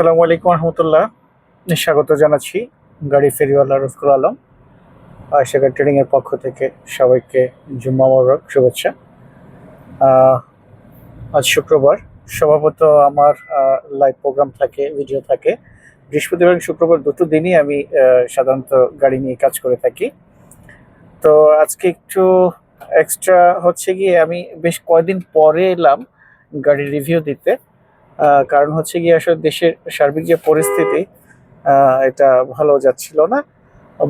আসসালামু আলাইকুম রহমতুল্লাহ। স্বাগত জানাচ্ছি গাড়ি ফেরিওয়ালা রফিকুল আলম। আয়সাগা ট্রেডিং এর পক্ষ থেকে সবাইকে জুম্মা মোবারক শুভেচ্ছা। আজ শুক্রবার। স্বভাবত আমার লাইভ প্রোগ্রাম থাকে ভিডিও থাকে। বৃহস্পতিবার শুক্রবার দুটো দিনই আমি সাধারণত গাড়ি নিয়ে কাজ করে থাকি। তো আজকে একটু এক্সট্রা হচ্ছে গিয়ে আমি বেশ কয়দিন পরে এলাম গাড়ির রিভিউ দিতে। কারণ হচ্ছে গিয়ে আসলে দেশের সার্বিক যে পরিস্থিতি এটা ভালো যাচ্ছিল না।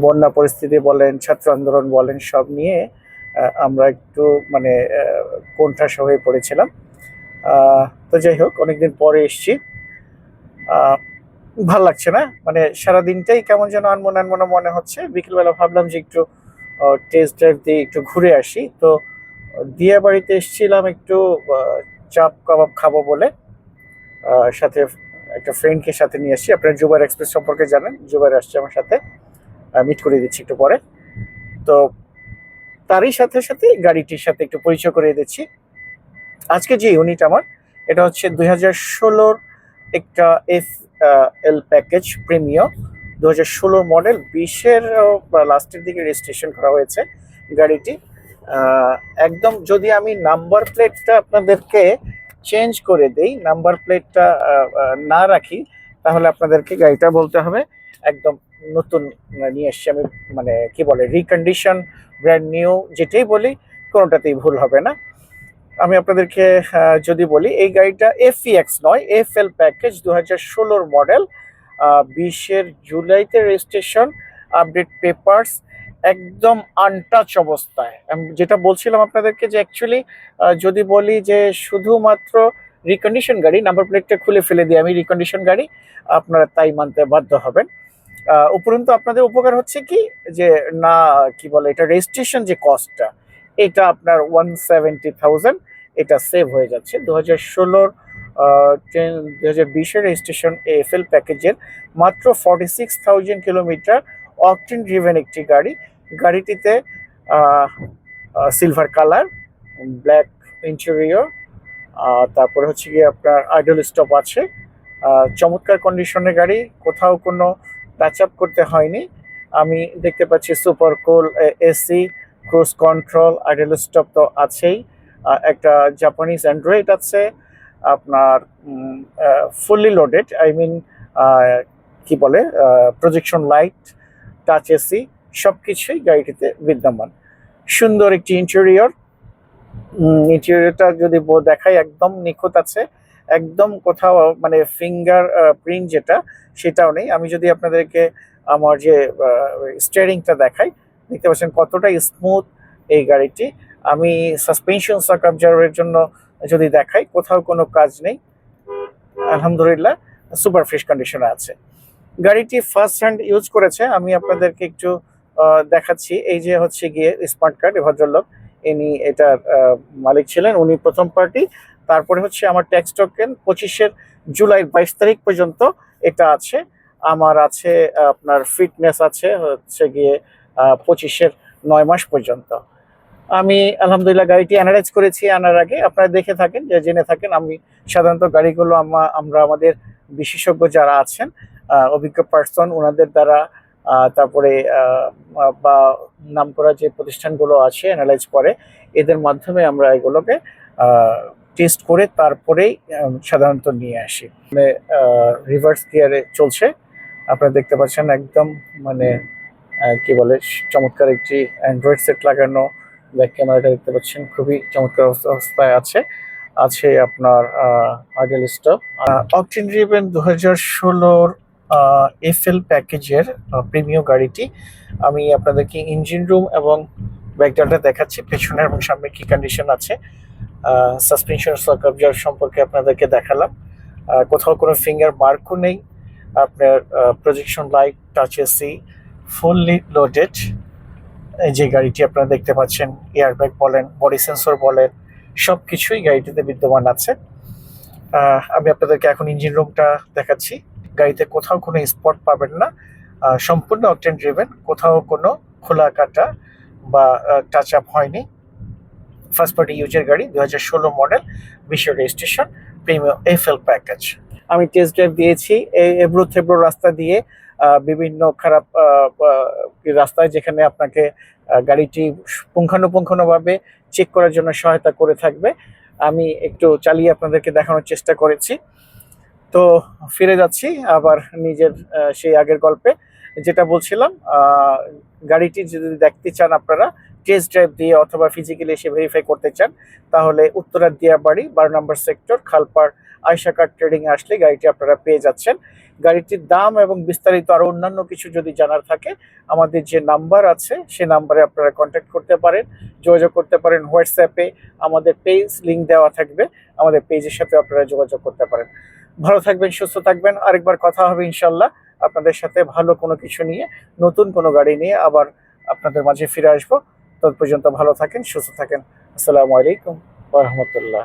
বন্যা পরিস্থিতি বলেন, ছাত্র আন্দোলন বলেন, সব নিয়ে আমরা একটু মানে কোণঠাসা হয়ে পড়েছিলাম। তো যাই হোক, অনেকদিন পরে এসছি। ভালো লাগছে না? মানে সারা দিনটাই কেমন যেন আনমন আনমনা মনে হচ্ছে। বিকেলবেলা ভাবলাম যে একটু টেস্ট ড্রাইভ দিয়ে একটু ঘুরে আসি। তো দিয়া বাড়িতে এসেছিলাম একটু চাপ কাবাব খাব বলে। সাথে একটা ফ্রেন্ডকে সাথে নিয়ে আসছি। আপনার জুবাইর এক্সপ্রেস সম্পর্কে জানেন। জুবাইর আসছে আমার সাথে। মিট করে দিচ্ছি একটু পরে। তো তারই সাথে সাথে গাড়িটির সাথে একটু পরিচয় করিয়ে দিচ্ছি। আজকে যে ইউনিট আমার, এটা হচ্ছে দুই হাজার ষোলোর একটা এফ এল প্যাকেজ প্রিমিয়াম দু হাজার ষোলোর মডেল বিশের লাস্টের দিকে রেজিস্ট্রেশন করা হয়েছে গাড়িটি। একদম যদি আমি নাম্বার প্লেটটা আপনাদেরকে চেঞ্জ করে দেই, নাম্বার প্লেটটা না রাখি, তাহলে আপনাদেরকে গাড়িটা বলতে হবে, একদম নতুন নিয়ে এসছি আমি মানে কি বলে রিকন্ডিশন ব্র্যান্ড নিউ যেটাই বলি, কোনোটাতেই ভুল হবে না। আমি আপনাদেরকে যদি বলি, এই গাড়িটা এফইএক্স নয় এফ এল প্যাকেজ দু হাজার মডেল বিশের জুলাইতে রেজিস্ট্রেশন আপডেট পেপারস একদম আনটাচ অবস্থায়। যেটা বলছিলাম আপনাদেরকে যে অ্যাকচুয়ালি যদি বলি যে শুধুমাত্র রিকন্ডিশন গাড়ি নাম্বার প্লেটটা খুলে ফেলে দিই আমি রিকন্ডিশন গাড়ি, আপনারা তাই মানতে বাধ্য হবেন। উপরন্তু আপনাদের উপকার হচ্ছে কি? যে না, কি বলে এটা রেজিস্ট্রেশন যে কস্টটা এটা আপনার ওয়ান সেভেন্টি এটা সেভ হয়ে যাচ্ছে। দু হাজার ষোলোর দু হাজার বিশের রেজিস্ট্রেশন এফএল প্যাকেজের মাত্র forty six thousand kilometre octane driven একটি গাড়ি গাড়িটিতে সিলভার কালার ব্ল্যাক ইন্টেরিয়র তারপরে হচ্ছে গিয়ে আপনার আইডল স্টপ আছে। চমৎকার কন্ডিশনের গাড়ি, কোথাও কোনো টাচ আপ করতে হয়নি। আমি দেখতে পাচ্ছি super cool AC cruise control idle stop তো আছেই। একটা জাপানিজ অ্যান্ড্রয়েড আছে, আপনার ফুললি লোডেড আই মিন কি বলে প্রজেকশন লাইট টাচ এসি সব কিছুই গাড়িটিতে বিদ্যমান। সুন্দর একটি ইন্টেরিয়র ইন্টেরিয়রটা যদি দেখাই, একদম নিখুঁত আছে। একদম কোথাও মানে ফিঙ্গার প্রিন্ট যেটা, সেটাও নেই। আমি যদি আপনাদেরকে আমার যে স্টিয়ারিংটা দেখাই, দেখতে পাচ্ছেন কতটা স্মুথ এই গাড়িটি। আমি সাসপেনশন সাক অবজার্ভের জন্য যদি দেখাই, কোথাও কোনো কাজ নেই। আলহামদুলিল্লাহ সুপার ফ্রেশ কন্ডিশনে আছে। গাড়িটি ফার্স্ট হ্যান্ড ইউজ করেছে। আমি আপনাদেরকে একটু দেখাচ্ছি। এই যে হচ্ছে গিয়ে স্মার্ট কার্ড ভদ্রলোক, ইনি এটার মালিক ছিলেন, উনি প্রথম পার্টি। তারপরে হচ্ছে আমার ট্যাক্স টোকেন পঁচিশের জুলাই বাইশ তারিখ পর্যন্ত এটা আছে। আমার আছে, আপনার ফিটনেস আছে হচ্ছে গিয়ে পঁচিশের নয় মাস পর্যন্ত। আমি আলহামদুলিল্লাহ গাড়িটি অ্যানালাইজ করেছি আনার আগে। আপনারা দেখে থাকেন, যে জেনে থাকেন, আমি সাধারণত গাড়িগুলো আমরা আমাদের বিশেষজ্ঞ যারা আছেন অভিজ্ঞ পার্সন ওনাদের দ্বারা তারপরে বা নাম করা যে প্রতিষ্ঠানগুলো আছে অ্যানালাইজ করে, এদের মাধ্যমে আমরা এগুলোকে টেস্ট করে তারপরেই সাধারণত নিয়ে আসি। মানে রিভার্স গিয়ারে চলছে। আপনারা দেখতে পাচ্ছেন একদম মানে কি বলে, চমৎকার একটি অ্যান্ড্রয়েড সেট লাগানো ব্যাক ক্যামেরাটা দেখতে পাচ্ছেন, খুবই চমৎকার অবস্থা- অবস্থায় আছে। আছে আপনার আইডেল স্টপ অকটেন ড্রিভেন দু হাজার ষোলোর এফএল প্যাকেজের প্রিমিয়াম গাড়িটি। আমি আপনাদেরকে ইঞ্জিন রুম এবং ব্যাকডাটা দেখাচ্ছি, পেছনের এবং সামনে কি কন্ডিশন আছে। সাসপেনশন সার্কাবজার সম্পর্কে আপনাদেরকে দেখালাম। কোথাও কোনো ফিঙ্গার মার্কও নেই। আপনার projection light touch AC fully loaded যে গাড়িটি আপনারা দেখতে পাচ্ছেন এয়ারব্যাগ বলেন বডি সেন্সর বলেন সব কিছুই গাড়িটিতে বিদ্যমান আছে। আমি আপনাদেরকে এখন ইঞ্জিন রুমটা দেখাচ্ছি। গাড়িতে কোথাও কোনো স্পট পাবেন না। সম্পূর্ণ অকটেন ড্রিভেন কোথাও কোনো খোলা কাটা বা টাচ আপ হয়নি। ফার্স্ট পার্টি ইউজের গাড়ি দু হাজার ষোলো মডেল বিশ্ব registration premium F L package আমি টেস্ট ড্রাইভ দিয়েছি এই এবড়ো থেবড়ো রাস্তা দিয়ে বিভিন্ন খারাপ রাস্তায় যেখানে আপনাকে গাড়িটি পুঙ্খানুপুঙ্খানুভাবে চেক করার জন্য সহায়তা করে থাকবে। আমি একটু চালিয়ে আপনাদেরকে দেখানোর চেষ্টা করেছি। তো ফিরে যাচ্ছি আবার নিজের সেই আগের গল্পে। যেটা বলছিলাম গাড়িটি যদি দেখতে চান আপনারা টেস্ট ড্রাইভ দিয়ে অথবা ফিজিক্যালি এসে ভেরিফাই করতে চান, তাহলে উত্তরার দিয়া বাড়ি বারো নম্বর সেক্টর খালপাড় আয়সা কার ট্রেডিং এ আসলে গাড়িটি আপনারা পেয়ে যাচ্ছেন। গাড়িটির দাম এবং বিস্তারিত আরও অন্যান্য কিছু যদি জানার থাকে, আমাদের যে নাম্বার আছে, সে নাম্বারে আপনারা কন্ট্যাক্ট করতে পারেন, যোগাযোগ করতে পারেন হোয়াটসঅ্যাপে। আমাদের পেজ লিংক দেওয়া থাকবে, আমাদের পেজের সাথে আপনারা যোগাযোগ করতে পারেন। ভালো থাকবেন, সুস্থ থাকবেন। আরেকবার কথা হবে ইনশাল্লাহ আপনাদের সাথে ভালো কোনো কিছু নিয়ে, নতুন কোনো গাড়ি নিয়ে আবার আপনাদের মাঝে ফিরে আসব। তত পর্যন্ত ভালো থাকেন, সুস্থ থাকেন। আসসালামু আলাইকুম রহমতুল্লাহ।